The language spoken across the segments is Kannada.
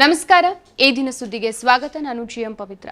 ನಮಸ್ಕಾರ, ಈ ದಿನ ಸುದ್ದಿಗೆ ಸ್ವಾಗತ. ನಾನು ಜಿಎಂ ಪವಿತ್ರ.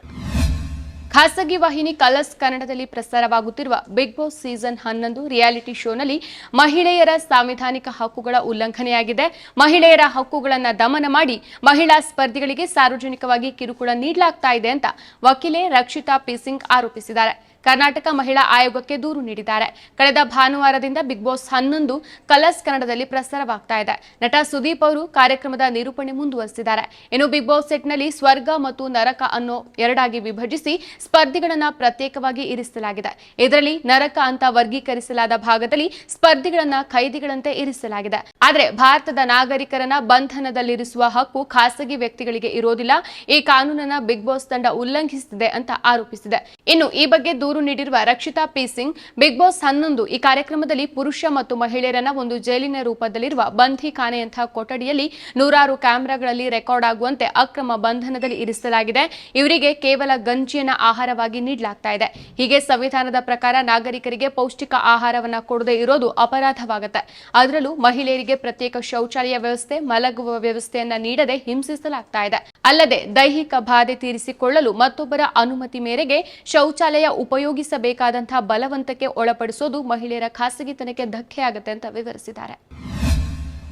ಖಾಸಗಿ ವಾಹಿನಿ ಕಲರ್ಸ್ ಕನ್ನಡದಲ್ಲಿ ಪ್ರಸಾರವಾಗುತ್ತಿರುವ ಬಿಗ್ ಬಾಸ್ ಸೀಸನ್ ಹನ್ನೊಂದು ರಿಯಾಲಿಟಿ ಶೋನಲ್ಲಿ ಮಹಿಳೆಯರ ಸಾಂವಿಧಾನಿಕ ಹಕ್ಕುಗಳ ಉಲ್ಲಂಘನೆಯಾಗಿದೆ. ಮಹಿಳೆಯರ ಹಕ್ಕುಗಳನ್ನು ದಮನ ಮಾಡಿ ಮಹಿಳಾ ಸ್ಪರ್ಧಿಗಳಿಗೆ ಸಾರ್ವಜನಿಕವಾಗಿ ಕಿರುಕುಳ ನೀಡಲಾಗ್ತಾ ಇದೆ ಅಂತ ವಕೀಲೆ ರಕ್ಷಿತಾ ಪಿ ಸಿಂಗ್ ಆರೋಪಿಸಿದ್ದಾರೆ. ಕರ್ನಾಟಕ ಮಹಿಳಾ ಆಯೋಗಕ್ಕೆ ದೂರು ನೀಡಿದ್ದಾರೆ. ಕಳೆದ ಭಾನುವಾರದಿಂದ ಬಿಗ್ ಬಾಸ್ ಹನ್ನೊಂದು ಕಲರ್ಸ್ ಕನ್ನಡದಲ್ಲಿ ಪ್ರಸಾರವಾಗ್ತಾ ಇದೆ. ನಟ ಸುದೀಪ್ ಅವರು ಕಾರ್ಯಕ್ರಮದ ನಿರೂಪಣೆ ಮುಂದುವರೆಸಿದ್ದಾರೆ. ಇನ್ನು ಬಿಗ್ ಬಾಸ್ ಸೆಟ್ನಲ್ಲಿ ಸ್ವರ್ಗ ಮತ್ತು ನರಕ ಅನ್ನೋ ಎರಡಾಗಿ ವಿಭಜಿಸಿ ಸ್ಪರ್ಧಿಗಳನ್ನ ಪ್ರತ್ಯೇಕವಾಗಿ ಇರಿಸಲಾಗಿದೆ. ಇದರಲ್ಲಿ ನರಕ ಅಂತ ವರ್ಗೀಕರಿಸಲಾದ ಭಾಗದಲ್ಲಿ ಸ್ಪರ್ಧಿಗಳನ್ನ ಖೈದಿಗಳಂತೆ ಇರಿಸಲಾಗಿದೆ. ಆದರೆ ಭಾರತದ ನಾಗರಿಕರನ್ನ ಬಂಧನದಲ್ಲಿರಿಸುವ ಹಕ್ಕು ಖಾಸಗಿ ವ್ಯಕ್ತಿಗಳಿಗೆ ಇರೋದಿಲ್ಲ. ಈ ಕಾನೂನನ್ನ ಬಿಗ್ ಬಾಸ್ ತಂಡ ಉಲ್ಲಂಘಿಸುತ್ತಿದೆ ಅಂತ ಆರೋಪಿಸಿದೆ. ಇನ್ನು ಈ ಬಗ್ಗೆ ದೂರು ನೀಡಿರುವ Rakshita P Singh, Bigg Boss ಹನ್ನೊಂದು ಈ ಕಾರ್ಯಕ್ರಮದಲ್ಲಿ ಪುರುಷ ಮತ್ತು ಮಹಿಳೆಯರನ್ನ ಒಂದು ಜೈಲಿನ ರೂಪದಲ್ಲಿರುವ ಬಂಧಿಖಾನೆಯಂತಹ ಕೊಠಡಿಯಲ್ಲಿ ನೂರಾರು ಕ್ಯಾಮೆರಾಗಳಲ್ಲಿ ರೆಕಾರ್ಡ್ ಆಗುವಂತೆ ಅಕ್ರಮ ಬಂಧನದಲ್ಲಿ ಇರಿಸಲಾಗಿದೆ. ಇವರಿಗೆ ಕೇವಲ ಗಂಜಿಯನ್ನ ಆಹಾರವಾಗಿ ನೀಡಲಾಗ್ತಾ ಇದೆ. ಹೀಗೆ ಸಂವಿಧಾನದ ಪ್ರಕಾರ ನಾಗರಿಕರಿಗೆ ಪೌಷ್ಟಿಕ ಆಹಾರವನ್ನ ಕೊಡದೇ ಇರೋದು ಅಪರಾಧವಾಗುತ್ತೆ. ಅದರಲ್ಲೂ ಮಹಿಳೆಯರಿಗೆ ಪ್ರತ್ಯೇಕ ಶೌಚಾಲಯ ವ್ಯವಸ್ಥೆ, ಮಲಗುವ ವ್ಯವಸ್ಥೆಯನ್ನ ನೀಡದೆ ಹಿಂಸಿಸಲಾಗ್ತಾ ಇದೆ. ಅಲ್ಲದೆ ದೈಹಿಕ ಬಾಧೆ ತೀರಿಸಿಕೊಳ್ಳಲು ಮತ್ತೊಬ್ಬರ ಅನುಮತಿ ಮೇರೆಗೆ ಶೌಚಾಲಯ ಉಪಯೋಗಿಸಬೇಕಾದಂತಹ ಬಲವಂತಕ್ಕೆ ಒಳಪಡಿಸೋದು ಮಹಿಳೆಯರ ಖಾಸಗಿತನಕ್ಕೆ ಧಕ್ಕೆ ಆಗುತ್ತೆ ಅಂತ ವಿವರಿಸಿದ್ದಾರೆ.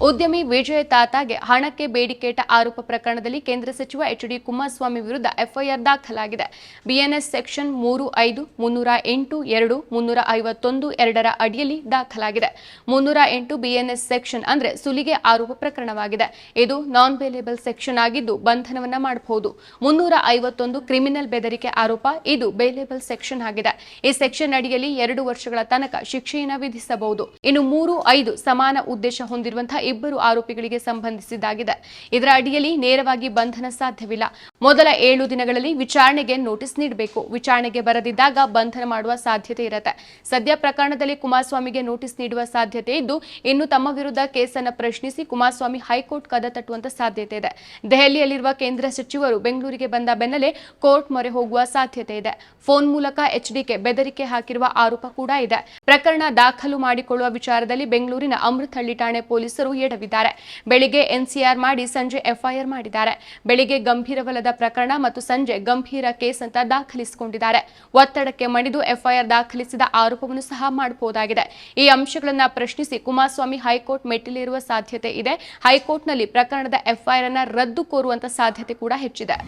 ಉದ್ಯಮಿ ವಿಜಯ ತಾತಾಗೆ ಹಣಕ್ಕೆ ಬೇಡಿಕೆಟ ಆರೋಪ ಪ್ರಕರಣದಲ್ಲಿ ಕೇಂದ್ರ ಸಚಿವ ಎಚ್ ಡಿ ಕುಮಾರಸ್ವಾಮಿ ವಿರುದ್ಧ ಎಫ್ಐಆರ್ ದಾಖಲಾಗಿದೆ. ಬಿಎನ್ಎಸ್ ಸೆಕ್ಷನ್ ಮೂರು ಐದು, ಮುನ್ನೂರ ಎಂಟು, ಎರಡು, ಮುನ್ನೂರ ಐವತ್ತೊಂದು, ಎರಡರ ಅಡಿಯಲ್ಲಿ ದಾಖಲಾಗಿದೆ. ಮುನ್ನೂರ ಎಂಟು ಬಿಎನ್ಎಸ್ ಸೆಕ್ಷನ್ ಅಂದ್ರೆ ಸುಲಿಗೆ ಆರೋಪ ಪ್ರಕರಣವಾಗಿದೆ. ಇದು ನಾನ್ ಬೇಲೇಬಲ್ ಸೆಕ್ಷನ್ ಆಗಿದ್ದು ಬಂಧನವನ್ನ ಮಾಡಬಹುದು. ಮುನ್ನೂರ ಐವತ್ತೊಂದು ಕ್ರಿಮಿನಲ್ ಬೆದರಿಕೆ ಆರೋಪ, ಇದು ಬೇಲೇಬಲ್ ಸೆಕ್ಷನ್ ಆಗಿದೆ. ಈ ಸೆಕ್ಷನ್ ಅಡಿಯಲ್ಲಿ ಎರಡು ವರ್ಷಗಳ ತನಕ ಶಿಕ್ಷೆಯನ್ನು ವಿಧಿಸಬಹುದು. ಇನ್ನು ಮೂರು ಐದು ಸಮಾನ ಉದ್ದೇಶ ಹೊಂದಿರುವಂತಹ ಇಬ್ಬರು ಆರೋಪಿಗಳಿಗೆ ಸಂಬಂಧಿಸಿದ್ದಾಗಿದೆ. ಇದರ ಅಡಿಯಲ್ಲಿ ನೇರವಾಗಿ ಬಂಧನ ಸಾಧ್ಯವಿಲ್ಲ. ಮೊದಲ ಏಳು ದಿನಗಳಲ್ಲಿ ವಿಚಾರಣೆಗೆ ನೋಟಿಸ್ ನೀಡಬೇಕು. ವಿಚಾರಣೆಗೆ ಬರದಿದ್ದಾಗ ಬಂಧನ ಮಾಡುವ ಸಾಧ್ಯತೆ ಇರುತ್ತೆ. ಸದ್ಯ ಪ್ರಕರಣದಲ್ಲಿ ಕುಮಾರಸ್ವಾಮಿಗೆ ನೋಟಿಸ್ ನೀಡುವ ಸಾಧ್ಯತೆ ಇದ್ದು, ಇನ್ನು ತಮ್ಮ ವಿರುದ್ಧ ಕೇಸನ್ನು ಪ್ರಶ್ನಿಸಿ ಕುಮಾರಸ್ವಾಮಿ ಹೈಕೋರ್ಟ್ ಕದ ತಟ್ಟುವಂತ ಸಾಧ್ಯತೆ ಇದೆ. ದೆಹಲಿಯಲ್ಲಿರುವ ಕೇಂದ್ರ ಸಚಿವರು ಬೆಂಗಳೂರಿಗೆ ಬಂದ ಬೆನ್ನಲ್ಲೇ ಕೋರ್ಟ್ ಮೊರೆ ಹೋಗುವ ಸಾಧ್ಯತೆ ಇದೆ. ಫೋನ್ ಮೂಲಕ ಎಚ್ಡಿಕೆ ಬೆದರಿಕೆ ಹಾಕಿರುವ ಆರೋಪ ಕೂಡ ಇದೆ. ಪ್ರಕರಣ ದಾಖಲು ಮಾಡಿಕೊಳ್ಳುವ ವಿಚಾರದಲ್ಲಿ ಬೆಂಗಳೂರಿನ ಅಮೃತಹಳ್ಳಿ ಠಾಣೆ ಪೊಲೀಸರು ಎಡವಿದ್ದಾರೆ. ಬೆಳಿಗ್ಗೆ ಎನ್ಸಿಆರ್ ಮಾಡಿ ಸಂಜೆ ಎಫ್ಐಆರ್ ಮಾಡಿದ್ದಾರೆ. ಬೆಳಿಗ್ಗೆ ಗಂಭೀರವಲ್ಲದ ಪ್ರಕರಣ ಮತ್ತು ಸಂಜೆ ಗಂಭೀರ ಕೇಸ್ ಅಂತ ದಾಖಲಿಸಿಕೊಂಡಿದ್ದಾರೆ. ಒತ್ತಡಕ್ಕೆ ಮಣಿದು ಎಫ್ಐಆರ್ ದಾಖಲಿಸಿದ ಆರೋಪವನ್ನು ಸಹ ಮಾಡಬಹುದಾಗಿದೆ. ಈ ಅಂಶಗಳನ್ನ ಪ್ರಶ್ನಿಸಿ ಕುಮಾರಸ್ವಾಮಿ ಹೈಕೋರ್ಟ್ ಮೆಟ್ಟಿಲೇರುವ ಸಾಧ್ಯತೆ ಇದೆ. ಹೈಕೋರ್ಟ್ನಲ್ಲಿ ಪ್ರಕರಣದ ಎಫ್ಐಆರ್ ಅನ್ನ ರದ್ದು ಕೋರುವಂತ ಸಾಧ್ಯತೆ ಕೂಡ ಹೆಚ್ಚಿದೆ.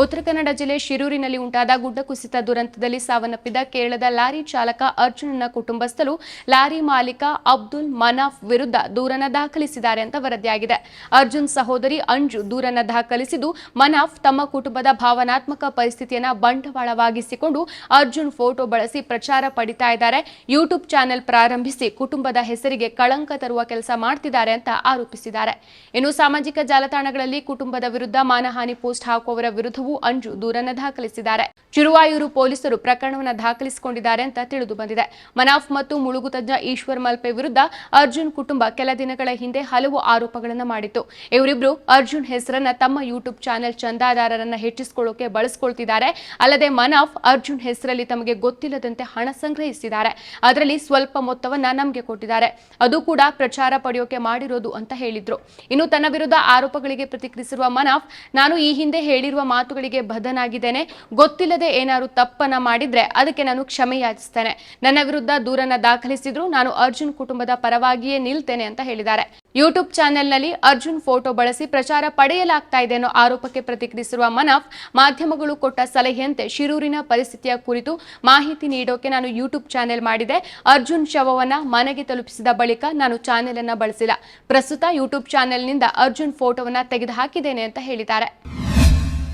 ಉತ್ತರ ಕನ್ನಡ ಜಿಲ್ಲೆ ಶಿರೂರಿನಲ್ಲಿ ಉಂಟಾದ ಗುಡ್ಡ ಕುಸಿತ ದುರಂತದಲ್ಲಿ ಸಾವನ್ನಪ್ಪಿದ ಕೇರಳದ ಲಾರಿ ಚಾಲಕ ಅರ್ಜುನನ ಕುಟುಂಬಸ್ಥರು ಲಾರಿ ಮಾಲೀಕ ಅಬ್ದುಲ್ ಮನಾಫ್ ವಿರುದ್ಧ ದೂರನ ದಾಖಲಿಸಿದ್ದಾರೆ ಅಂತ ವರದಿಯಾಗಿದೆ. ಅರ್ಜುನ್ ಸಹೋದರಿ ಅಂಜು ದೂರನ ದಾಖಲಿಸಿದ್ದು, ಮನಾಫ್ ತಮ್ಮ ಕುಟುಂಬದ ಭಾವನಾತ್ಮಕ ಪರಿಸ್ಥಿತಿಯನ್ನ ಬಂಡವಾಳವಾಗಿಸಿಕೊಂಡು ಅರ್ಜುನ್ ಫೋಟೋ ಬಳಸಿ ಪ್ರಚಾರ ಪಡಿತಾ ಇದ್ದಾರೆ. ಯೂಟ್ಯೂಬ್ ಚಾನೆಲ್ ಪ್ರಾರಂಭಿಸಿ ಕುಟುಂಬದ ಹೆಸರಿಗೆ ಕಳಂಕ ತರುವ ಕೆಲಸ ಮಾಡ್ತಿದ್ದಾರೆ ಅಂತ ಆರೋಪಿಸಿದ್ದಾರೆ. ಇನ್ನು ಸಾಮಾಜಿಕ ಜಾಲತಾಣಗಳಲ್ಲಿ ಕುಟುಂಬದ ವಿರುದ್ಧ ಮಾನಹಾನಿ ಪೋಸ್ಟ್ ಹಾಕುವವರ ವಿರುದ್ಧವೂ ಅಂಜು ದೂರನ್ನ ದಾಖಲಿಸಿದ್ದಾರೆ. ಚಿರುವಾಯೂರು ಪೊಲೀಸರು ಪ್ರಕರಣವನ್ನು ದಾಖಲಿಸಿಕೊಂಡಿದ್ದಾರೆ ಅಂತ ತಿಳಿದು ಬಂದಿದೆ. ಮನಾಫ್ ಮತ್ತು ಮುಳುಗು ತಜ್ಞ ಈಶ್ವರ್ ಮಲ್ಪೆ ವಿರುದ್ಧ ಅರ್ಜುನ್ ಕುಟುಂಬ ಕೆಲ ದಿನಗಳ ಹಿಂದೆ ಹಲವು ಆರೋಪಗಳನ್ನು ಮಾಡಿತ್ತು. ಇವರಿಬ್ರು ಅರ್ಜುನ್ ಹೆಸರನ್ನ ತಮ್ಮ ಯೂಟ್ಯೂಬ್ ಚಾನೆಲ್ ಚಂದಾದಾರರನ್ನ ಹೆಚ್ಚಿಸಿಕೊಳ್ಳೋಕೆ ಬಳಸಿಕೊಳ್ತಿದ್ದಾರೆ. ಅಲ್ಲದೆ ಮನಾಫ್ ಅರ್ಜುನ್ ಹೆಸರಲ್ಲಿ ತಮಗೆ ಗೊತ್ತಿಲ್ಲದಂತೆ ಹಣ ಸಂಗ್ರಹಿಸಿದ್ದಾರೆ. ಅದರಲ್ಲಿ ಸ್ವಲ್ಪ ಮೊತ್ತವನ್ನ ನಮಗೆ ಕೊಟ್ಟಿದ್ದಾರೆ. ಅದು ಕೂಡ ಪ್ರಚಾರ ಪಡೆಯೋಕೆ ಮಾಡಿರೋದು ಅಂತ ಹೇಳಿದ್ರು. ಇನ್ನು ತನ್ನ ವಿರುದ್ಧ ಆರೋಪಗಳಿಗೆ ಪ್ರತಿಕ್ರಿಯಿಸಿರುವ ಮನಾಫ್, ನಾನು ಈ ಹಿಂದೆ ಹೇಳಿರುವ ಮಾತುಗಳಿಗೆ ಬದ್ಧನಾಗಿದ್ದೇನೆ. ಗೊತ್ತಿಲ್ಲದೆ ಏನಾದ್ರು ತಪ್ಪನ್ನ ಮಾಡಿದ್ರೆ ಅದಕ್ಕೆ ನಾನು ಕ್ಷಮೆ ಯಾಚಿಸ್ತೇನೆ ನನ್ನ ವಿರುದ್ಧ ದೂರನ್ನ ದಾಖಲಿಸಿದ್ರು ನಾನು ಅರ್ಜುನ್ ಕುಟುಂಬದ ಪರವಾಗಿಯೇ ನಿಲ್ತೇನೆ ಅಂತ ಹೇಳಿದ್ದಾರೆ. ಯೂಟ್ಯೂಬ್ ಚಾನೆಲ್ನಲ್ಲಿ ಅರ್ಜುನ್ ಫೋಟೋ ಬಳಸಿ ಪ್ರಚಾರ ಪಡೆಯಲಾಗ್ತಾ ಇದೆ ಅನ್ನೋ ಆರೋಪಕ್ಕೆ ಪ್ರತಿಕ್ರಿಯಿಸಿರುವ ಮನಫ್ ಮಾಧ್ಯಮಗಳು ಕೊಟ್ಟ ಸಲಹೆಯಂತೆ ಶಿರೂರಿನ ಪರಿಸ್ಥಿತಿಯ ಕುರಿತು ಮಾಹಿತಿ ನೀಡೋಕೆ ನಾನು ಯೂಟ್ಯೂಬ್ ಚಾನೆಲ್ ಮಾಡಿದೆ. ಅರ್ಜುನ್ ಶವವನ್ನ ಮನೆಗೆ ತಲುಪಿಸಿದ ಬಳಿಕ ನಾನು ಚಾನೆಲ್ ಅನ್ನ ಬಳಸಿಲ್ಲ. ಪ್ರಸ್ತುತ ಯೂಟ್ಯೂಬ್ ಚಾನೆಲ್ನಿಂದ ಅರ್ಜುನ್ ಫೋಟೋವನ್ನ ತೆಗೆದುಹಾಕಿದ್ದೇನೆ ಅಂತ ಹೇಳಿದ್ದಾರೆ.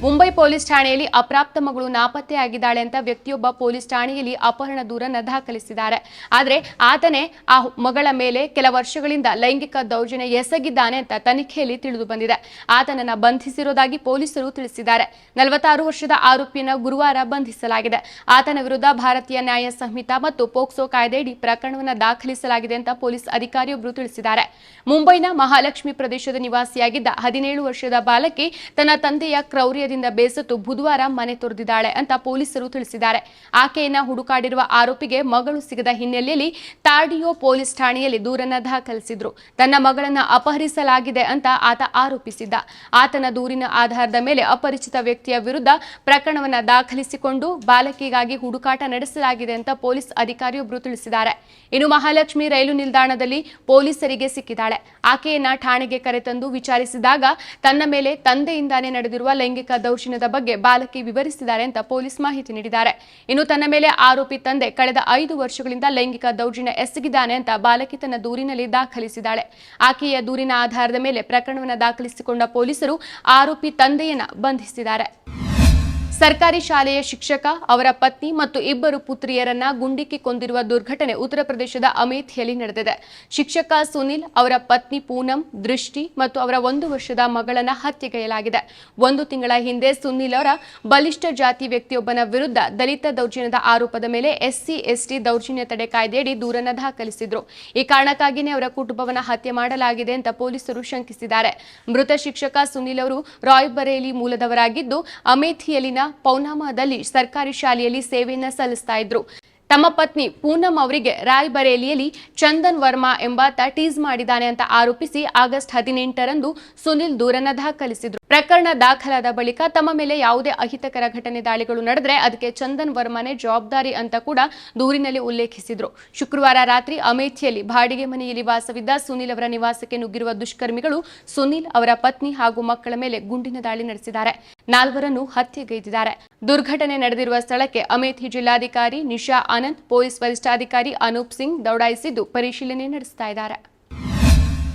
ಮುಂಬೈ ಪೊಲೀಸ್ ಠಾಣೆಯಲ್ಲಿ ಅಪ್ರಾಪ್ತ ಮಗಳು ನಾಪತ್ತೆಯಾಗಿದ್ದಾಳೆ ಅಂತ ವ್ಯಕ್ತಿಯೊಬ್ಬ ಪೊಲೀಸ್ ಠಾಣೆಯಲ್ಲಿ ಅಪಹರಣ ದೂರನ ದಾಖಲಿಸಿದ್ದಾರೆ. ಆದರೆ ಆತನೇ ಆ ಮಗಳ ಮೇಲೆ ಕೆಲ ವರ್ಷಗಳಿಂದ ಲೈಂಗಿಕ ದೌರ್ಜನ್ಯ ಎಸಗಿದ್ದಾನೆ ಅಂತ ತನಿಖೆಯಲ್ಲಿ ತಿಳಿದು ಬಂದಿದೆ. ಆತನನ್ನ ಬಂಧಿಸಿರುವುದಾಗಿ ಪೊಲೀಸರು ತಿಳಿಸಿದ್ದಾರೆ. ನಲವತ್ತಾರು ವರ್ಷದ ಆರೋಪಿಯನ್ನು ಗುರುವಾರ ಬಂಧಿಸಲಾಗಿದೆ. ಆತನ ವಿರುದ್ಧ ಭಾರತೀಯ ನ್ಯಾಯ ಸಂಹಿತ ಮತ್ತು ಪೋಕ್ಸೋ ಕಾಯ್ದೆಯಡಿ ಪ್ರಕರಣವನ್ನು ದಾಖಲಿಸಲಾಗಿದೆ ಅಂತ ಪೊಲೀಸ್ ಅಧಿಕಾರಿಯೊಬ್ಬರು ತಿಳಿಸಿದ್ದಾರೆ. ಮುಂಬೈನ ಮಹಾಲಕ್ಷ್ಮಿ ಪ್ರದೇಶದ ನಿವಾಸಿಯಾಗಿದ್ದ ಹದಿನೇಳು ವರ್ಷದ ಬಾಲಕಿ ತನ್ನ ತಂದೆಯ ಕ್ರೌರ್ಯ ಕೃತ್ಯದಿಂದ ಬೇಸತ್ತು ಬುಧವಾರ ಮನೆ ತೊರೆದಿದ್ದಾಳೆ ಅಂತ ಪೊಲೀಸರು ತಿಳಿಸಿದ್ದಾರೆ. ಆಕೆಯನ್ನ ಹುಡುಕಾಡಿರುವ ಆರೋಪಿಗೆ ಮಗಳು ಸಿಗದ ಹಿನ್ನೆಲೆಯಲ್ಲಿ ತಾಡಿಯೋ ಪೊಲೀಸ್ ಠಾಣೆಯಲ್ಲಿ ದೂರನ್ನ ದಾಖಲಿಸಿದ್ರು. ತನ್ನ ಮಗಳನ್ನ ಅಪಹರಿಸಲಾಗಿದೆ ಅಂತ ಆತ ಆರೋಪಿಸಿದ್ದ. ಆತನ ದೂರಿನ ಆಧಾರದ ಮೇಲೆ ಅಪರಿಚಿತ ವ್ಯಕ್ತಿಯ ವಿರುದ್ಧ ಪ್ರಕರಣವನ್ನ ದಾಖಲಿಸಿಕೊಂಡು ಬಾಲಕಿಗಾಗಿ ಹುಡುಕಾಟ ನಡೆಸಲಾಗಿದೆ ಅಂತ ಪೊಲೀಸ್ ಅಧಿಕಾರಿಯೊಬ್ಬರು ತಿಳಿಸಿದ್ದಾರೆ. ಇನ್ನು ಮಹಾಲಕ್ಷ್ಮಿ ರೈಲು ನಿಲ್ದಾಣದಲ್ಲಿ ಪೊಲೀಸರಿಗೆ ಸಿಕ್ಕಿದ್ದಾಳೆ. ಆಕೆಯನ್ನ ಠಾಣೆಗೆ ಕರೆತಂದು ವಿಚಾರಿಸಿದಾಗ ತನ್ನ ಮೇಲೆ ತಂದೆಯಿಂದಾನೇ ನಡೆದಿರುವ ಲೈಂಗಿಕ ದೌರ್ಜನ್ಯದ ಬಗ್ಗೆ ಬಾಲಕಿ ವಿವರಿಸಿದ್ದಾರೆ ಅಂತ ಪೊಲೀಸ್ ಮಾಹಿತಿ ನೀಡಿದ್ದಾರೆ. ಇನ್ನು ತನ್ನ ಮೇಲೆ ಆರೋಪಿ ತಂದೆ ಕಳೆದ ಐದು ವರ್ಷಗಳಿಂದ ಲೈಂಗಿಕ ದೌರ್ಜನ್ಯ ಎಸಗಿದ್ದಾನೆ ಅಂತ ಬಾಲಕಿ ತನ್ನ ದೂರಿನಲ್ಲಿ ದಾಖಲಿಸಿದ್ದಾಳೆ. ಆಕೆಯ ದೂರಿನ ಆಧಾರದ ಮೇಲೆ ಪ್ರಕರಣವನ್ನು ದಾಖಲಿಸಿಕೊಂಡ ಪೊಲೀಸರು ಆರೋಪಿ ತಂದೆಯನ್ನ ಬಂಧಿಸಿದ್ದಾರೆ. ಸರ್ಕಾರಿ ಶಾಲೆಯ ಶಿಕ್ಷಕ, ಅವರ ಪತ್ನಿ ಮತ್ತು ಇಬ್ಬರು ಪುತ್ರಿಯರನ್ನ ಗುಂಡಿಕ್ಕಿ ಕೊಂದಿರುವ ದುರ್ಘಟನೆ ಉತ್ತರ ಪ್ರದೇಶದ ಅಮೇಥಿಯಲ್ಲಿ ನಡೆದಿದೆ. ಶಿಕ್ಷಕ ಸುನಿಲ್, ಅವರ ಪತ್ನಿ ಪೂನಂ, ದೃಷ್ಟಿ ಮತ್ತು ಅವರ ಒಂದು ವರ್ಷದ ಮಗಳನ್ನ ಹತ್ಯೆಗೈಯಲಾಗಿದೆ. ಒಂದು ತಿಂಗಳ ಹಿಂದೆ ಸುನಿಲ್ ಅವರ ಬಲಿಷ್ಠ ಜಾತಿ ವ್ಯಕ್ತಿಯೊಬ್ಬನ ವಿರುದ್ಧ ದಲಿತ ದೌರ್ಜನ್ಯದ ಆರೋಪದ ಮೇಲೆ ಎಸ್ಸಿ, ಎಸ್ಟಿ ದೌರ್ಜನ್ಯ ತಡೆ ಕಾಯ್ದೆಯಡಿ ದೂರನ್ನ ದಾಖಲಿಸಿದ್ರು. ಈ ಕಾರಣಕ್ಕಾಗಿಯೇ ಅವರ ಕುಟುಂಬವನ್ನ ಹತ್ಯೆ ಮಾಡಲಾಗಿದೆ ಅಂತ ಪೊಲೀಸರು ಶಂಕಿಸಿದ್ದಾರೆ. ಮೃತ ಶಿಕ್ಷಕ ಸುನಿಲ್ ಅವರು ರಾಯ್ಬರೇಲಿ ಮೂಲದವರಾಗಿದ್ದು, ಅಮೇಥಿಯಲ್ಲಿನ ಪೌನಾಮಾದಲ್ಲಿ ಸರ್ಕಾರಿ ಶಾಲೆಯಲ್ಲಿ ಸೇವೆಯನ್ನ ಸಲ್ಲಿಸ್ತಾ ಇದ್ರು. ತಮ್ಮ ಪತ್ನಿ ಪೂನಂ ಅವರಿಗೆ ರಾಯ್ಬರೇಲಿಯಲ್ಲಿ ಚಂದನ್ ವರ್ಮಾ ಎಂಬಾತ ಟೀಸ್ ಮಾಡಿದ್ದಾನೆ ಅಂತ ಆರೋಪಿಸಿ ಆಗಸ್ಟ್ ಹದಿನೆಂಟರಂದು ಸುನಿಲ್ ದೂರನ್ನ ದಾಖಲಿಸಿದ್ರು. ಪ್ರಕರಣ ದಾಖಲಾದ ಬಳಿಕ ತಮ್ಮ ಮೇಲೆ ಯಾವುದೇ ಅಹಿತಕರ ಘಟನೆ ದಾಳಿಗಳು ನಡೆದರೆ ಅದಕ್ಕೆ ಚಂದನ್ ವರ್ಮನೇ ಜವಾಬ್ದಾರಿ ಅಂತ ಕೂಡ ದೂರಿನಲ್ಲಿ ಉಲ್ಲೇಖಿಸಿದ್ರು. ಶುಕ್ರವಾರ ರಾತ್ರಿ ಅಮೇಥಿಯಲ್ಲಿ ಬಾಡಿಗೆ ಮನೆಯಲ್ಲಿ ವಾಸವಿದ್ದ ಸುನಿಲ್ ಅವರ ನಿವಾಸಕ್ಕೆ ನುಗ್ಗಿರುವ ದುಷ್ಕರ್ಮಿಗಳು ಸುನಿಲ್ ಅವರ ಪತ್ನಿ ಹಾಗೂ ಮಕ್ಕಳ ಮೇಲೆ ಗುಂಡಿನ ದಾಳಿ ನಡೆಸಿದ್ದಾರೆ. ನಾಲ್ವರನ್ನು ಹತ್ಯೆಗೈದಿದ್ದಾರೆ ದುರ್ಘಟನೆ ನಡೆದಿರುವ ಸ್ಥಳಕ್ಕೆ ಅಮೇಥಿ ಜಿಲ್ಲಾಧಿಕಾರಿ ನಿಶಾ ಆನಂದ್, ಪೊಲೀಸ್ ವರಿಷ್ಠಾಧಿಕಾರಿ ಅನೂಪ್ ಸಿಂಗ್ ದೌಡಾಯಿಸಿದ್ದು ಪರಿಶೀಲನೆ ನಡೆಸ್ತಾ ಇದ್ದಾರೆ.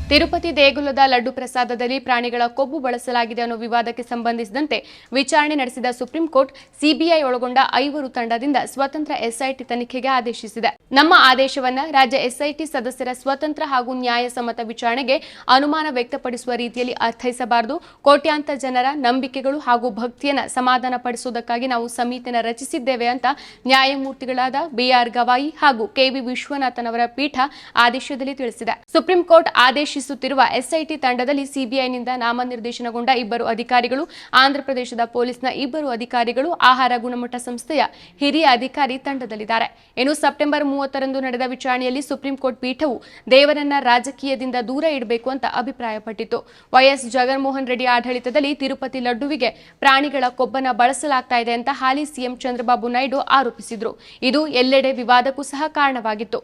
ತಿರುಪತಿ ದೇಗುಲದ ಲಡ್ಡು ಪ್ರಸಾದದಲ್ಲಿ ಪ್ರಾಣಿಗಳ ಕೊಬ್ಬು ಬಳಸಲಾಗಿದೆ ಅನ್ನೋ ವಿವಾದಕ್ಕೆ ಸಂಬಂಧಿಸಿದಂತೆ ವಿಚಾರಣೆ ನಡೆಸಿದ ಸುಪ್ರೀಂ ಕೋರ್ಟ್, ಸಿಬಿಐ ಒಳಗೊಂಡ ಐವರು ತಂಡದಿಂದ ಸ್ವತಂತ್ರ ಎಸ್ಐಟಿ ತನಿಖೆಗೆ ಆದೇಶಿಸಿದೆ. ನಮ್ಮ ಆದೇಶವನ್ನ ರಾಜ್ಯ ಎಸ್ಐಟಿ ಸದಸ್ಯರ ಸ್ವತಂತ್ರ ಹಾಗೂ ನ್ಯಾಯಸಮ್ಮತ ವಿಚಾರಣೆಗೆ ಅನುಮಾನ ವ್ಯಕ್ತಪಡಿಸುವ ರೀತಿಯಲ್ಲಿ ಅರ್ಥೈಸಬಾರದು. ಕೋಟ್ಯಾಂತರ ಜನರ ನಂಬಿಕೆಗಳು ಹಾಗೂ ಭಕ್ತಿಯನ್ನ ಸಮಾಧಾನ ಪಡಿಸುವುದಕ್ಕಾಗಿ ನಾವು ಸಮಿತಿಯನ್ನು ರಚಿಸಿದ್ದೇವೆ ಅಂತ ನ್ಯಾಯಮೂರ್ತಿಗಳಾದ ಬಿಆರ್ ಗವಾಯಿ ಹಾಗೂ ಕೆವಿ ವಿಶ್ವನಾಥನ್ ಅವರ ಪೀಠ ಆದೇಶದಲ್ಲಿ ತಿಳಿಸಿದೆ. ಸುಪ್ರೀಂ ಕೋರ್ಟ್ ಆದೇಶಿಸುತ್ತಿರುವ ಎಸ್ಐಟಿ ತಂಡದಲ್ಲಿ ಸಿಬಿಐನಿಂದ ನಾಮನಿರ್ದೇಶನಗೊಂಡ ಇಬ್ಬರು ಅಧಿಕಾರಿಗಳು, ಆಂಧ್ರಪ್ರದೇಶದ ಪೊಲೀಸ್ನ ಇಬ್ಬರು ಅಧಿಕಾರಿಗಳು, ಆಹಾರ ಗುಣಮಟ್ಟ ಸಂಸ್ಥೆಯ ಹಿರಿಯ ಅಧಿಕಾರಿ ತಂಡದಲ್ಲಿದ್ದಾರೆ. ಇನ್ನು ಸೆಪ್ಟೆಂಬರ್ ಮೂವತ್ತರಂದು ನಡೆದ ವಿಚಾರಣೆಯಲ್ಲಿ ಸುಪ್ರೀಂ ಕೋರ್ಟ್ ಪೀಠವು ದೇವರನ್ನ ರಾಜಕೀಯದಿಂದ ದೂರ ಇಡಬೇಕು ಅಂತ ಅಭಿಪ್ರಾಯಪಟ್ಟಿತು ವೈಎಸ್ ಜಗನ್ಮೋಹನ್ ರೆಡ್ಡಿ ಆಡಳಿತದಲ್ಲಿ ತಿರುಪತಿ ಲಡ್ಡುವಿಗೆ ಪ್ರಾಣಿಗಳ ಕೊಬ್ಬನ ಬಳಸಲಾಗ್ತಾ ಇದೆ ಅಂತ ಹಾಲಿ ಸಿಎಂ ಚಂದ್ರಬಾಬು ನಾಯ್ಡು ಆರೋಪಿಸಿದ್ರು. ಇದು ಎಲ್ಲೆಡೆ ವಿವಾದಕ್ಕೂ ಸಹ ಕಾರಣವಾಗಿತ್ತು.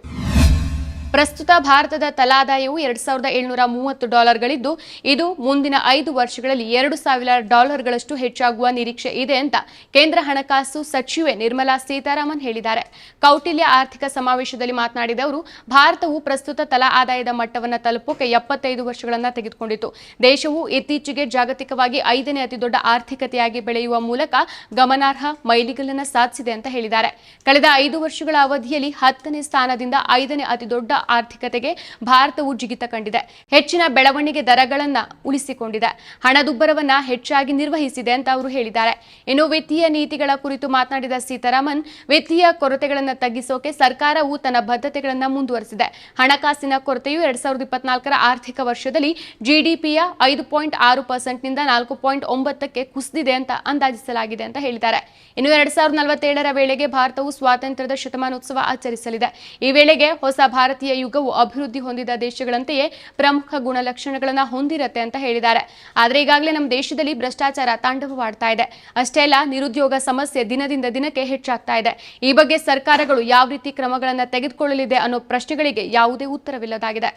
ಪ್ರಸ್ತುತ ಭಾರತದ ತಲಾದಾಯವು ಎರಡು ಸಾವಿರದ ಏಳ್ನೂರ ಮೂವತ್ತು ಡಾಲರ್ಗಳಿದ್ದು, ಇದು ಮುಂದಿನ ಐದು ವರ್ಷಗಳಲ್ಲಿ ಎರಡು ಸಾವಿರ ಡಾಲರ್ಗಳಷ್ಟು ಹೆಚ್ಚಾಗುವ ನಿರೀಕ್ಷೆ ಇದೆ ಅಂತ ಕೇಂದ್ರ ಹಣಕಾಸು ಸಚಿವೆ ನಿರ್ಮಲಾ ಸೀತಾರಾಮನ್ ಹೇಳಿದ್ದಾರೆ. ಕೌಟಿಲ್ಯ ಆರ್ಥಿಕ ಸಮಾವೇಶದಲ್ಲಿ ಮಾತನಾಡಿದ ಅವರು, ಭಾರತವು ಪ್ರಸ್ತುತ ತಲಾ ಆದಾಯದ ಮಟ್ಟವನ್ನು ತಲುಪೋಕೆ ಎಪ್ಪತ್ತೈದು ವರ್ಷಗಳನ್ನು ತೆಗೆದುಕೊಂಡಿತು ದೇಶವು ಇತ್ತೀಚೆಗೆ ಜಾಗತಿಕವಾಗಿ ಐದನೇ ಅತಿದೊಡ್ಡ ಆರ್ಥಿಕತೆಯಾಗಿ ಬೆಳೆಯುವ ಮೂಲಕ ಗಮನಾರ್ಹ ಮೈಲಿಗಲ್ಲನ್ನು ಸಾಧಿಸಿದೆ ಅಂತ ಹೇಳಿದ್ದಾರೆ. ಕಳೆದ ಐದು ವರ್ಷಗಳ ಅವಧಿಯಲ್ಲಿ ಹತ್ತನೇ ಸ್ಥಾನದಿಂದ ಐದನೇ ಅತಿದೊಡ್ಡ ಆರ್ಥಿಕತೆಗೆ ಭಾರತವು ಜಿಗಿತ ಕಂಡಿದೆ. ಹೆಚ್ಚಿನ ಬೆಳವಣಿಗೆ ದರಗಳನ್ನ ಉಳಿಸಿಕೊಂಡಿದೆ. ಹಣದುಬ್ಬರವನ್ನ ಹೆಚ್ಚಾಗಿ ನಿರ್ವಹಿಸಿದೆ ಅಂತ ಅವರು ಹೇಳಿದ್ದಾರೆ. ಇನ್ನು ವಿತ್ತೀಯ ನೀತಿಗಳ ಕುರಿತು ಮಾತನಾಡಿದ ಸೀತಾರಾಮನ್, ವಿತ್ತೀಯ ಕೊರತೆಗಳನ್ನು ತಗ್ಗಿಸೋಕೆ ಸರ್ಕಾರವು ತನ್ನ ಬದ್ಧತೆಗಳನ್ನ ಮುಂದುವರೆಸಿದೆ. ಹಣಕಾಸಿನ ಕೊರತೆಯು ಎರಡ್ ಸಾವಿರದ ಇಪ್ಪತ್ನಾಲ್ಕರ ಆರ್ಥಿಕ ವರ್ಷದಲ್ಲಿ ಜಿಡಿಪಿಯ ಐದು ಪಾಯಿಂಟ್ ಆರು ಪರ್ಸೆಂಟ್ನಿಂದ ನಾಲ್ಕು ಪಾಯಿಂಟ್ ಒಂಬತ್ತಕ್ಕೆ ಕುಸಿದಿದೆ ಅಂತ ಅಂದಾಜಿಸಲಾಗಿದೆ ಅಂತ ಹೇಳಿದ್ದಾರೆ. ಇನ್ನು ಎರಡ್ ಸಾವಿರದ ನಲವತ್ತೇಳರ ವೇಳೆಗೆ ಭಾರತವು ಸ್ವಾತಂತ್ರ್ಯದ ಶತಮಾನೋತ್ಸವ ಆಚರಿಸಲಿದೆ. ಈ ವೇಳೆಗೆ ಹೊಸ ಭಾರತೀಯ ಯುಗವು ಅಭಿವೃದ್ಧಿ ಹೊಂದಿದ ದೇಶಗಳಂತೆಯೇ ಪ್ರಮುಖ ಗುಣಲಕ್ಷಣಗಳನ್ನು ಹೊಂದಿರತ್ತೆ ಅಂತ ಹೇಳಿದ್ದಾರೆ. ಆದರೆ ಈಗಾಗಲೇ ನಮ್ಮ ದೇಶದಲ್ಲಿ ಭ್ರಷ್ಟಾಚಾರ ತಾಂಡವವಾಡ್ತಾ ಇದೆ. ಅಷ್ಟೇ ಅಲ್ಲ, ನಿರುದ್ಯೋಗ ಸಮಸ್ಯೆ ದಿನದಿಂದ ದಿನಕ್ಕೆ ಹೆಚ್ಚಾಗ್ತಾ ಇದೆ. ಈ ಬಗ್ಗೆ ಸರ್ಕಾರಗಳು ಯಾವ ರೀತಿ ಕ್ರಮಗಳನ್ನು ತೆಗೆದುಕೊಳ್ಳಲಿದೆ ಅನ್ನೋ ಪ್ರಶ್ನೆಗಳಿಗೆ ಯಾವುದೇ ಉತ್ತರವಿಲ್ಲದಾಗಿದೆ.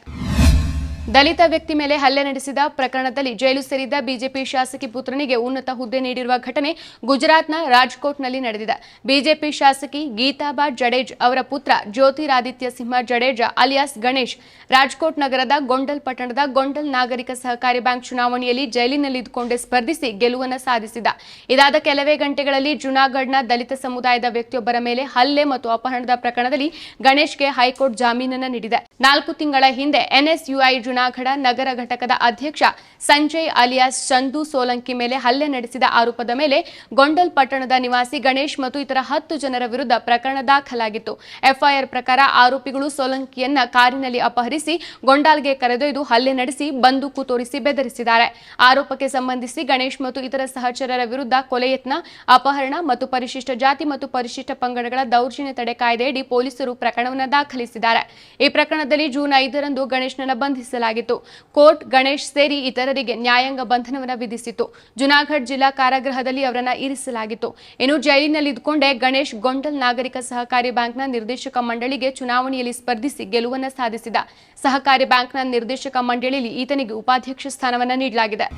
ದಲಿತ ವ್ಯಕ್ತಿ ಮೇಲೆ ಹಲ್ಲೆ ನಡೆಸಿದ ಪ್ರಕರಣದಲ್ಲಿ ಜೈಲು ಸೇರಿದ್ದ ಬಿಜೆಪಿ ಶಾಸಕಿ ಪುತ್ರನಿಗೆ ಉನ್ನತ ಹುದ್ದೆ ನೀಡಿರುವ ಘಟನೆ ಗುಜರಾತ್ನ ರಾಜ್ಕೋಟ್ನಲ್ಲಿ ನಡೆದಿದೆ. ಬಿಜೆಪಿ ಶಾಸಕಿ ಗೀತಾಬಾ ಜಡೇಜ್ ಅವರ ಪುತ್ರ ಜ್ಯೋತಿರಾದಿತ್ಯ ಸಿಂಹ ಜಡೇಜಾ ಅಲಿಯಾಸ್ ಗಣೇಶ್ ರಾಜ್ಕೋಟ್ ನಗರದ ಗೊಂಡಲ್ ಪಟ್ಟಣದ ಗೊಂಡಲ್ ನಾಗರಿಕ ಸಹಕಾರಿ ಬ್ಯಾಂಕ್ ಚುನಾವಣೆಯಲ್ಲಿ ಜೈಲಿನಲ್ಲಿದ್ದುಕೊಂಡೇ ಸ್ಪರ್ಧಿಸಿ ಗೆಲುವನ್ನು ಸಾಧಿಸಿದ. ಇದಾದ ಕೆಲವೇ ಗಂಟೆಗಳಲ್ಲಿ ಜುನಾಗಢ್ನ ದಲಿತ ಸಮುದಾಯದ ವ್ಯಕ್ತಿಯೊಬ್ಬರ ಮೇಲೆ ಹಲ್ಲೆ ಮತ್ತು ಅಪಹರಣದ ಪ್ರಕರಣದಲ್ಲಿ ಗಣೇಶ್ಗೆ ಹೈಕೋರ್ಟ್ ಜಾಮೀನನ್ನು ನೀಡಿದೆ. ನಾಲ್ಕು ತಿಂಗಳ ಹಿಂದೆ ಎನ್ಎಸ್ಯುಐ ಜುನಾಗಢ ನಗರ ಘಟಕದ ಅಧ್ಯಕ್ಷ ಸಂಜಯ್ ಅಲಿಯಾಸ್ ಚಂದು ಸೋಲಂಕಿ ಮೇಲೆ ಹಲ್ಲೆ ನಡೆಸಿದ ಆರೋಪದ ಮೇಲೆ ಗೊಂಡಲ್ ಪಟ್ಟಣದ ನಿವಾಸಿ ಗಣೇಶ್ ಮತ್ತು ಇತರ ಹತ್ತು ಜನರ ವಿರುದ್ಧ ಪ್ರಕರಣ ದಾಖಲಾಗಿತ್ತು. ಎಫ್ಐಆರ್ ಪ್ರಕಾರ ಆರೋಪಿಗಳು ಸೋಲಂಕಿಯನ್ನ ಕಾರಿನಲ್ಲಿ ಅಪಹರಿಸಿ ಗೊಂಡಾಲ್ಗೆ ಕರೆದೊಯ್ದು ಹಲ್ಲೆ ನಡೆಸಿ ಬಂದೂಕು ತೋರಿಸಿ ಬೆದರಿಸಿದ್ದಾರೆ. ಆರೋಪಕ್ಕೆ ಸಂಬಂಧಿಸಿ ಗಣೇಶ್ ಮತ್ತು ಇತರ ಸಹಚರರ ವಿರುದ್ಧ ಕೊಲೆ ಯತ್ನ, ಅಪಹರಣ ಮತ್ತು ಪರಿಶಿಷ್ಟ ಜಾತಿ ಮತ್ತು ಪರಿಶಿಷ್ಟ ಪಂಗಡಗಳ ದೌರ್ಜನ್ಯ ತಡೆ ಕಾಯ್ದೆಯಡಿ ಪೊಲೀಸರು ಪ್ರಕರಣವನ್ನು ದಾಖಲಿಸಿದ್ದಾರೆ. ಈ ಪ್ರಕರಣದಲ್ಲಿ ಜೂನ್ ಐದರಂದು ಗಣೇಶ್ನನ್ನ ಬಂಧಿಸಲಾಗಿತ್ತು ಕೋರ್ಟ್ ಗಣೇಶ್ ಸೇರಿ ಇತರರಿಗೆ ನ್ಯಾಯಾಂಗ ಬಂಧನವನ್ನು ವಿಧಿಸಿತ್ತು. ಜುನಾಗಢ್ ಜಿಲ್ಲಾ ಕಾರಾಗೃಹದಲ್ಲಿ ಅವರನ್ನ ಇರಿಸಲಾಗಿತ್ತು. ಇನ್ನು ಜೈಲಿನಲ್ಲಿ ಇದ್ದುಕೊಂಡೇ ಗಣೇಶ್ ಗೊಂಡಲ್ ನಾಗರಿಕ ಸಹಕಾರಿ ಬ್ಯಾಂಕ್ನ ನಿರ್ದೇಶಕ ಮಂಡಳಿಗೆ ಚುನಾವಣೆಯಲ್ಲಿ ಸ್ಪರ್ಧಿಸಿ ಗೆಲುವನ್ನು ಸಾಧಿಸಿದ. ಸಹಕಾರಿ ಬ್ಯಾಂಕ್ನ ನಿರ್ದೇಶಕ ಮಂಡಳಿಯಲ್ಲಿ ಈತನಿಗೆ ಉಪಾಧ್ಯಕ್ಷ ಸ್ಥಾನವನ್ನು ನೀಡಲಾಗಿದೆ.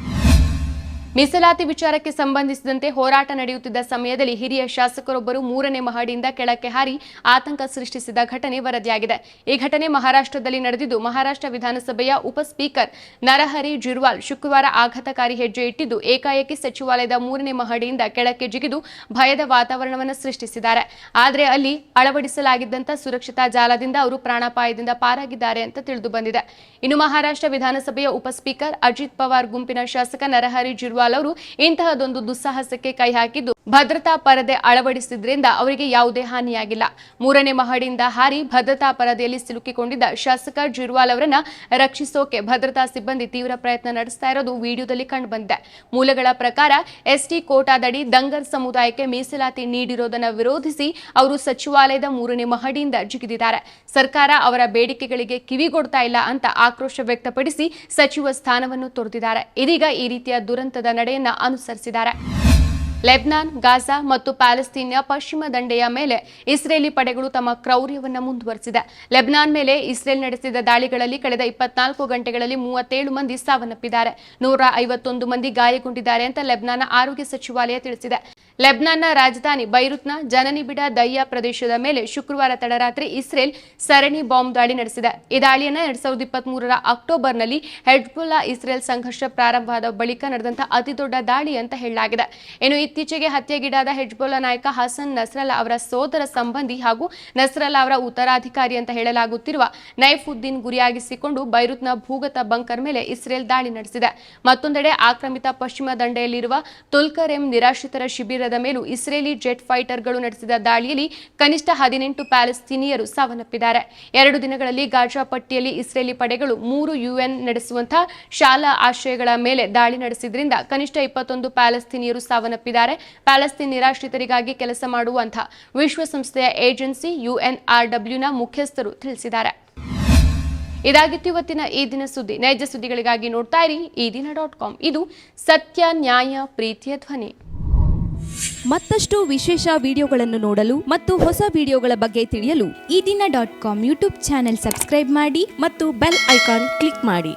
ಮೀಸಲಾತಿ ವಿಚಾರಕ್ಕೆ ಸಂಬಂಧಿಸಿದಂತೆ ಹೋರಾಟ ನಡೆಯುತ್ತಿದ್ದ ಸಮಯದಲ್ಲಿ ಹಿರಿಯ ಶಾಸಕರೊಬ್ಬರು ಮೂರನೇ ಮಹಡಿಯಿಂದ ಕೆಳಕ್ಕೆ ಹಾರಿ ಆತಂಕ ಸೃಷ್ಟಿಸಿದ ಘಟನೆ ವರದಿಯಾಗಿದೆ. ಈ ಘಟನೆ ಮಹಾರಾಷ್ಟ್ರದಲ್ಲಿ ನಡೆದಿದ್ದು, ಮಹಾರಾಷ್ಟ್ರ ವಿಧಾನಸಭೆಯ ಉಪ ಸ್ಪೀಕರ್ ನರಹರಿ ಜಿರ್ವಾಲ್ ಶುಕ್ರವಾರ ಆಘಾತಕಾರಿ ಹೆಜ್ಜೆ ಇಟ್ಟಿದ್ದು, ಏಕಾಏಕಿ ಸಚಿವಾಲಯದ ಮೂರನೇ ಮಹಡಿಯಿಂದ ಕೆಳಕ್ಕೆ ಜಿಗಿದು ಭಯದ ವಾತಾವರಣವನ್ನು ಸೃಷ್ಟಿಸಿದ್ದಾರೆ. ಆದರೆ ಅಲ್ಲಿ ಅಳವಡಿಸಲಾಗಿದ್ದಂಥ ಸುರಕ್ಷತಾ ಜಾಲದಿಂದ ಅವರು ಪ್ರಾಣಾಪಾಯದಿಂದ ಪಾರಾಗಿದ್ದಾರೆ ಅಂತ ತಿಳಿದು ಬಂದಿದೆ. ಇನ್ನು ಮಹಾರಾಷ್ಟ್ರ ವಿಧಾನಸಭೆಯ ಉಪ ಸ್ಪೀಕರ್ ಅಜಿತ್ ಪವಾರ್ ಗುಂಪಿನ ಶಾಸಕ ನರಹರಿ ಜಿರ್ವಾಲ್ ಅವರು ಇಂತಹದೊಂದು ದುಸ್ಸಾಹಸಕ್ಕೆ ಕೈ ಹಾಕಿದ್ದು ಭದ್ರತಾ ಪರದೆ ಅಳವಡಿಸಿದ್ರಿಂದ ಅವರಿಗೆ ಯಾವುದೇ ಹಾನಿಯಾಗಿಲ್ಲ. ಮೂರನೇ ಮಹಡಿಯಿಂದ ಹಾರಿ ಭದ್ರತಾ ಪರದೆಯಲ್ಲಿ ಸಿಲುಕಿಕೊಂಡಿದ್ದ ಶಾಸಕ ಜಿರ್ವಾಲ್ ಅವರನ್ನ ರಕ್ಷಿಸೋಕೆ ಭದ್ರತಾ ಸಿಬ್ಬಂದಿ ತೀವ್ರ ಪ್ರಯತ್ನ ನಡೆಸ್ತಾ ಇರೋದು ವಿಡಿಯೋದಲ್ಲಿ ಕಂಡುಬಂದಿದೆ. ಮೂಲಗಳ ಪ್ರಕಾರ ಎಸ್ಟಿ ಕೋಟಾದಡಿ ದಂಗರ್ ಸಮುದಾಯಕ್ಕೆ ಮೀಸಲಾತಿ ನೀಡಿರೋದನ್ನು ವಿರೋಧಿಸಿ ಅವರು ಸಚಿವಾಲಯದ ಮೂರನೇ ಮಹಡಿಯಿಂದ ಜಿಗಿದಿದ್ದಾರೆ. ಸರ್ಕಾರ ಅವರ ಬೇಡಿಕೆಗಳಿಗೆ ಕಿವಿಗೊಡ್ತಾ ಇಲ್ಲ ಅಂತ ಆಕ್ರೋಶ ವ್ಯಕ್ತಪಡಿಸಿ ಸಚಿವ ಸ್ಥಾನವನ್ನು ತೊರೆದಿದ್ದಾರೆ. ಇದೀಗ ಈ ರೀತಿಯ ದುರಂತದ ನಡೆಯನ್ನ ಅನುಸರಿಸಿದ್ದಾರೆ. ಲೆಬ್ನಾನ್, ಗಾಜಾ ಮತ್ತು ಪ್ಯಾಲೆಸ್ತೀನ್ಯ ಪಶ್ಚಿಮ ದಂಡೆಯ ಮೇಲೆ ಇಸ್ರೇಲಿ ಪಡೆಗಳು ತಮ್ಮ ಕ್ರೌರ್ಯವನ್ನು ಮುಂದುವರೆಸಿದೆ. ಲೆಬ್ನಾನ್ ಮೇಲೆ ಇಸ್ರೇಲ್ ನಡೆಸಿದ ದಾಳಿಗಳಲ್ಲಿ ಕಳೆದ ಇಪ್ಪತ್ನಾಲ್ಕು ಗಂಟೆಗಳಲ್ಲಿ ಮೂವತ್ತೇಳು ಮಂದಿ ಸಾವನ್ನಪ್ಪಿದ್ದಾರೆ. ನೂರ ಐವತ್ತೊಂದು ಮಂದಿ ಗಾಯಗೊಂಡಿದ್ದಾರೆ ಅಂತ ಲೆಬ್ನಾನ್ನ ಆರೋಗ್ಯ ಸಚಿವಾಲಯ ತಿಳಿಸಿದೆ. ಲೆಬ್ನಾನ್ನ ರಾಜಧಾನಿ ಬೈರುತ್ನ ಜನನಿಬಿಡ ದಯ್ಯಾ ಪ್ರದೇಶದ ಮೇಲೆ ಶುಕ್ರವಾರ ತಡರಾತ್ರಿ ಇಸ್ರೇಲ್ ಸರಣಿ ಬಾಂಬ್ ದಾಳಿ ನಡೆಸಿದೆ. ಈ ದಾಳಿಯನ್ನು ಎರಡ್ ಸಾವಿರದ ಇಪ್ಪತ್ತ್ ಮೂರರ ಅಕ್ಟೋಬರ್ನಲ್ಲಿ ಹೆಡ್ಬುಲ್ಲಾ ಇಸ್ರೇಲ್ ಸಂಘರ್ಷ ಪ್ರಾರಂಭವಾದ ಬಳಿಕ ನಡೆದಂತಹ ಅತಿದೊಡ್ಡ ದಾಳಿ ಅಂತ ಹೇಳಲಾಗಿದೆ. ಇನ್ನು ಇತ್ತೀಚೆಗೆ ಹತ್ಯೆಗೀಡಾದ ಹೆಜ್ಬೋಲಾ ನಾಯಕ ಹಸನ್ ನಸ್ರಲ್ಲಾ ಅವರ ಸೋದರ ಸಂಬಂಧಿ ಹಾಗೂ ನಸ್ರಲ್ಲಾ ಅವರ ಉತ್ತರಾಧಿಕಾರಿ ಅಂತ ಹೇಳಲಾಗುತ್ತಿರುವ ನೈಫುದ್ದೀನ್ ಗುರಿಯಾಗಿಸಿಕೊಂಡು ಬೈರುತ್ನ ಭೂಗತ ಬಂಕರ್ ಮೇಲೆ ಇಸ್ರೇಲ್ ದಾಳಿ ನಡೆಸಿದೆ. ಮತ್ತೊಂದೆಡೆ ಆಕ್ರಮಿತ ಪಶ್ಚಿಮ ದಂಡೆಯಲ್ಲಿರುವ ತುಲ್ಕರೆಂ ನಿರಾಶ್ರಿತರ ಶಿಬಿರದ ಮೇಲೂ ಇಸ್ರೇಲಿ ಜೆಟ್ ಫೈಟರ್ಗಳು ನಡೆಸಿದ ದಾಳಿಯಲ್ಲಿ ಕನಿಷ್ಠ ಹದಿನೆಂಟು ಪ್ಯಾಲೆಸ್ತೀನಿಯರು ಸಾವನ್ನಪ್ಪಿದ್ದಾರೆ. ಎರಡು ದಿನಗಳಲ್ಲಿ ಗಾಜಾ ಪಟ್ಟಿಯಲ್ಲಿ ಇಸ್ರೇಲಿ ಪಡೆಗಳು ಮೂರು ಯುಎನ್ ನಡೆಸುವಂತಹ ಶಾಲಾ ಆಶ್ರಯಗಳ ಮೇಲೆ ದಾಳಿ ನಡೆಸಿದ್ರಿಂದ ಕನಿಷ್ಠ ಇಪ್ಪತ್ತೊಂದು ಪ್ಯಾಲೆಸ್ತೀನಿಯರು ಸಾವನ್ನಪ್ಪಿದ್ದಾರೆ. ಪ್ಯಾಲೆಸ್ತೀನ್ ನಿರಾಶ್ರಿತರಿಗಾಗಿ ಕೆಲಸ ಮಾಡುವಂತಹ ವಿಶ್ವಸಂಸ್ಥೆಯ ಏಜೆನ್ಸಿ ಯುಎನ್ಆರ್ಡಬ್ಲ್ಯೂನ ಮುಖ್ಯಸ್ಥರು ತಿಳಿಸಿದ್ದಾರೆ. ಇದಾಗಿತ್ತು ಇವತ್ತಿನ ಈ ದಿನ ಸುದ್ದಿ. ನೈಜ ಸುದ್ದಿಗಳಿಗಾಗಿ ನೋಡ್ತಾ ಇರಿ. ಈ ದಿನ ಡಾಟ್ ಕಾಮ್. ಇದು ಸತ್ಯ, ನ್ಯಾಯ, ಪ್ರೀತಿಯ ಧ್ವನಿ. ಮತ್ತಷ್ಟು ವಿಶೇಷ ವಿಡಿಯೋಗಳನ್ನು ನೋಡಲು ಮತ್ತು ಹೊಸ ವಿಡಿಯೋಗಳ ಬಗ್ಗೆ ತಿಳಿಯಲು Ee Dina dot com YouTube channel subscribe ಮಾಡಿ ಮತ್ತು ಬೆಲ್ ಐಕಾನ್ ಕ್ಲಿಕ್ ಮಾಡಿ.